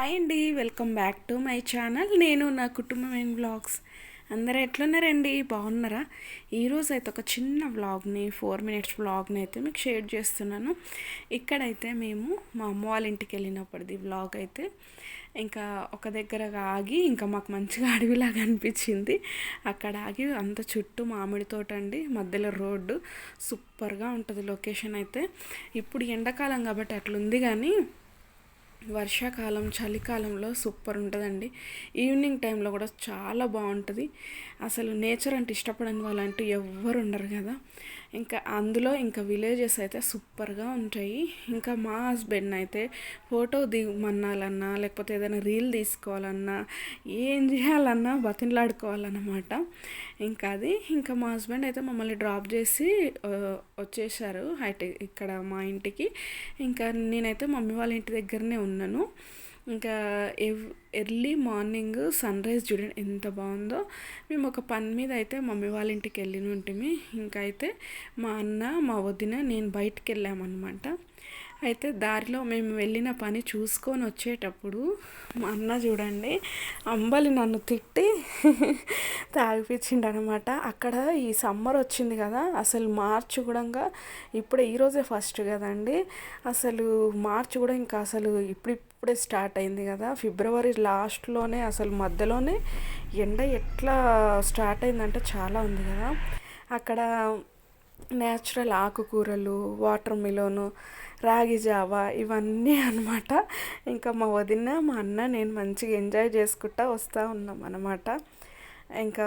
Hi అండి welcome back to my channel. నేను నా కుటుంబం అండ్ బ్లాగ్స్ అందరూ ఎట్లున్నారండి? బాగున్నారా? ఈరోజు అయితే ఒక చిన్న వ్లాగ్ని ఫోర్ మినిట్స్ వ్లాగ్ని అయితే మీకు షేర్ చేస్తున్నాను. ఇక్కడైతే మేము మా అమ్మ వాళ్ళ ఇంటికి వెళ్ళినప్పటిది వ్లాగ్ అయితే. ఇంకా ఒక దగ్గర ఆగి ఇంకా మాకు మంచిగా అడవిలాగా అనిపించింది. అక్కడ ఆగి అంత చుట్టూ మామిడి తోట అండి. మధ్యలో రోడ్డు. సూపర్గా ఉంటుంది లొకేషన్ అయితే. ఇప్పుడు ఎండాకాలం కాబట్టి అట్లుంది కానీ వర్షాకాలం చలికాలంలో సూపర్ ఉంటుందండి. ఈవినింగ్ టైంలో కూడా చాలా బాగుంటుంది. అసలు నేచర్ అంటే ఇష్టపడని వాళ్ళంటూ ఎవ్వరు ఉండరు కదా. ఇంకా అందులో ఇంకా విలేజెస్ అయితే సూపర్గా ఉంటాయి. ఇంకా మా హస్బెండ్ అయితే ఫోటో దిగమన్నాలన్నా లేకపోతే ఏదైనా రీల్ తీసుకోవాలన్నా ఏం చేయాలన్నా బతిన్లాడుకోవాలన్నమాట ఇంకా అది ఇంకా మా హస్బెండ్ అయితే మమ్మల్ని డ్రాప్ చేసి వచ్చేసారు హైటెక్ ఇక్కడ మా ఇంటికి. ఇంకా నేనైతే మమ్మీ వాళ్ళ ఇంటి దగ్గరనే ఉన్నాను. ఇంకా ఎవ్ ఎర్లీ మార్నింగ్ సన్ రైజ్ చూడండి ఎంత బాగుందో. మేము ఒక పని మీద అయితే మమ్మీ వాళ్ళ ఇంటికి వెళ్ళిన ఉంటుంది ఇంకా అయితే మా అన్న మా వదిన నేను బయటికి వెళ్ళామన్నమాట. అయితే దారిలో మేము వెళ్ళిన పని చూసుకొని వచ్చేటప్పుడు మా అన్న చూడండి అంబలి నన్ను తిట్టి తాగిపించిండు అనమాట అక్కడ ఈ సమ్మర్ వచ్చింది కదా అసలు మార్చ్ కూడా ఇప్పుడే ఈరోజే ఫస్ట్ కదండి. అసలు మార్చ్ కూడా ఇంకా అసలు ఇప్పుడు ఇప్పుడే స్టార్ట్ అయింది కదా. ఫిబ్రవరి లాస్ట్లోనే అసలు మధ్యలోనే ఎండ ఎట్లా స్టార్ట్ అయిందంటే చాలా ఉంది కదా. అక్కడ న్యాచురల్ ఆకుకూరలు వాటర్ మిలోను రాగి జావా ఇవన్నీ అనమాట ఇంకా మా వదిన మా అన్న నేను మంచిగా ఎంజాయ్ చేసుకుంటా వస్తూ ఉన్నాం అనమాట ఇంకా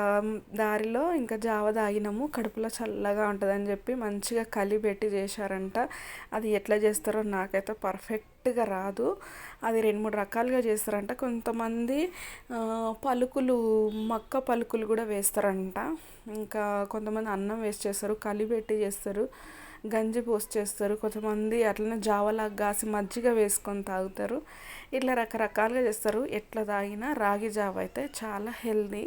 దారిలో ఇంకా జావ తాగినాము కడుపులో చల్లగా ఉంటుందని చెప్పి మంచిగా కలిపెట్టి చేశారంట. అది ఎట్లా చేస్తారో నాకైతే పర్ఫెక్ట్గా రాదు. అది రెండు మూడు రకాలుగా చేస్తారంట. కొంతమంది పలుకులు మక్క పలుకులు కూడా వేస్తారంట. ఇంకా కొంతమంది అన్నం వేస్ట్ చేస్తారు కలిపెట్టి చేస్తారు గంజి పోసి చేస్తారు. కొంతమంది అట్లనే జావలాగా కాసి మజ్జిగ వేసుకొని తాగుతారు. ఇట్లా రకరకాలుగా చేస్తారు. ఎట్లా తాగినా రాగి జావ అయితే చాలా హెల్దీ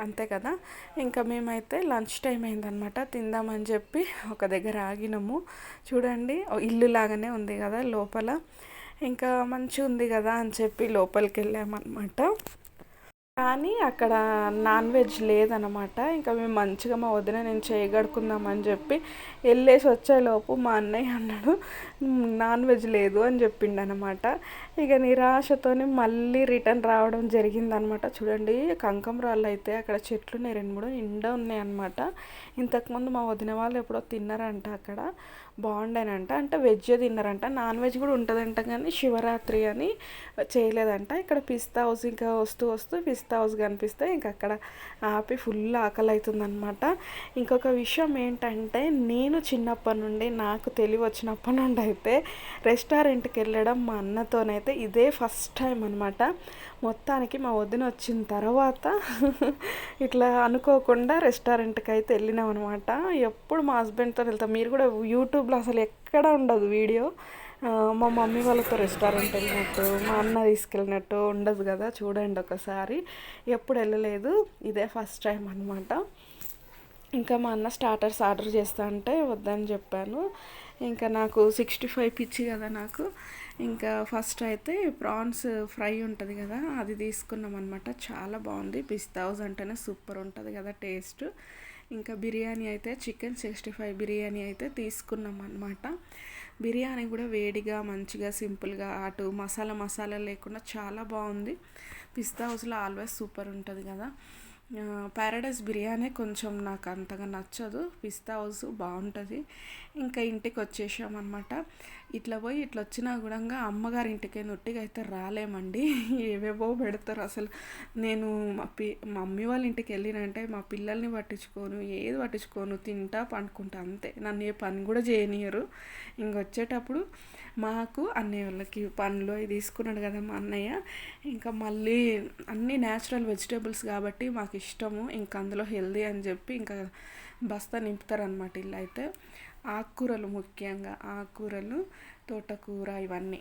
అంతే కదా? ఇంకా మేమైతే లంచ్ టైం అయిందనమాట తిందామని చెప్పి ఒక దగ్గర ఆగినాము. చూడండి ఇల్లు లాగానే ఉంది కదా లోపల. ఇంకా మంచిగా ఉంది కదా అని చెప్పి లోపలికి వెళ్ళామన్నమాట కానీ అక్కడ నాన్ వెజ్ లేదనమాట. ఇంకా మేము మంచిగా మా వదిన నేను చేయగడుకుందామని చెప్పి వెళ్ళేసి వచ్చేలోపు మా అన్నయ్య అన్నాడు నాన్ వెజ్ లేదు అని చెప్పిండు అనమాట ఇక నిరాశతోనే మళ్ళీ రిటర్న్ రావడం జరిగిందనమాట. చూడండి కంకంరాళ్ళు అయితే అక్కడ చెట్లు ఉన్నాయి రెండు మూడు నిండా ఉన్నాయి అనమాట ఇంతకుముందు మా వదిన వాళ్ళు ఎప్పుడో తిన్నారంట అక్కడ. బాగుండేనంట. అంటే వెజ్ తిన్నారంట. నాన్ వెజ్ కూడా ఉంటుందంట కానీ శివరాత్రి అని చేయలేదంట. ఇక్కడ పిస్తా హౌస్ ఇంకా వస్తూ వస్తూ పిస్తా హౌస్ కనిపిస్తే ఇంక అక్కడ ఆపి ఫుల్ ఆకలి అవుతుందనమాట ఇంకొక విషయం ఏంటంటే నేను చిన్నప్పటి నుండి నాకు తెలివి వచ్చినప్పటి నుండి అయితే రెస్టారెంట్కి వెళ్ళడం మా అన్నతోనైతే ఇదే ఫస్ట్ టైం అనమాట మొత్తానికి మా వదిన వచ్చిన తర్వాత ఇట్లా అనుకోకుండా రెస్టారెంట్కి అయితే వెళ్ళినాం అనమాట ఎప్పుడు మా హస్బెండ్తో వెళ్తాం. మీరు కూడా యూట్యూబ్ యూట్యూబ్లో అసలు ఎక్కడ ఉండదు వీడియో. మా మమ్మీ వాళ్ళతో రెస్టారెంట్ వెళ్ళినట్టు మా అన్న తీసుకెళ్ళినట్టు ఉండదు కదా చూడండి ఒకసారి. ఎప్పుడు వెళ్ళలేదు ఇదే ఫస్ట్ టైం అనమాట ఇంకా మా అన్న స్టార్టర్స్ ఆర్డర్ చేస్తా అంటే వద్దని చెప్పాను. ఇంకా నాకు సిక్స్టీ ఫైవ్ పిచ్చి కదా నాకు. ఇంకా ఫస్ట్ అయితే ప్రాన్స్ ఫ్రై ఉంటుంది కదా అది తీసుకున్నాం అనమాట చాలా బాగుంది. పిస్తా హౌస్ అంటేనే సూపర్ ఉంటుంది కదా టేస్ట్. ఇంకా బిర్యానీ అయితే చికెన్ సిక్స్టీ ఫైవ్ బిర్యానీ అయితే తీసుకున్నాం అనమాట బిర్యానీ కూడా వేడిగా మంచిగా సింపుల్గా అటు మసాలా మసాలా లేకుండా చాలా బాగుంది. పిస్తా హౌస్లో ఆల్వేస్ సూపర్ ఉంటుంది కదా. ప్యారడైస్ బిర్యానీ కొంచెం నాకు అంతగా నచ్చదు. పిస్తా హౌస్ బాగుంటుంది. ఇంకా ఇంటికి వచ్చేసామన్నమాట. ఇట్లా పోయి ఇట్లా వచ్చినా కూడా అమ్మగారి ఇంటికి నొట్టిగా అయితే రాలేమండి. ఏవేవో పెడతారు అసలు. నేను మా పి మా మమ్మీ వాళ్ళ ఇంటికి వెళ్ళినంటే మా పిల్లల్ని పట్టించుకోను ఏది పట్టించుకోను తింటా పండుకుంటా అంతే. నన్ను ఏ పని కూడా చేయనియరు. ఇంకొచ్చేటప్పుడు మాకు అన్నయ్య వాళ్ళకి పండ్లు అవి తీసుకున్నాడు కదా మా అన్నయ్య. ఇంకా మళ్ళీ అన్నీ న్యాచురల్ వెజిటేబుల్స్ కాబట్టి మాకు ఇష్టము ఇంకా అందులో హెల్దీ అని చెప్పి ఇంకా బస్తా నింపుతారనమాట ఇల్లు అయితే. ఆకుకూరలు ముఖ్యంగా ఆకుకూరలు తోటకూర ఇవన్నీ.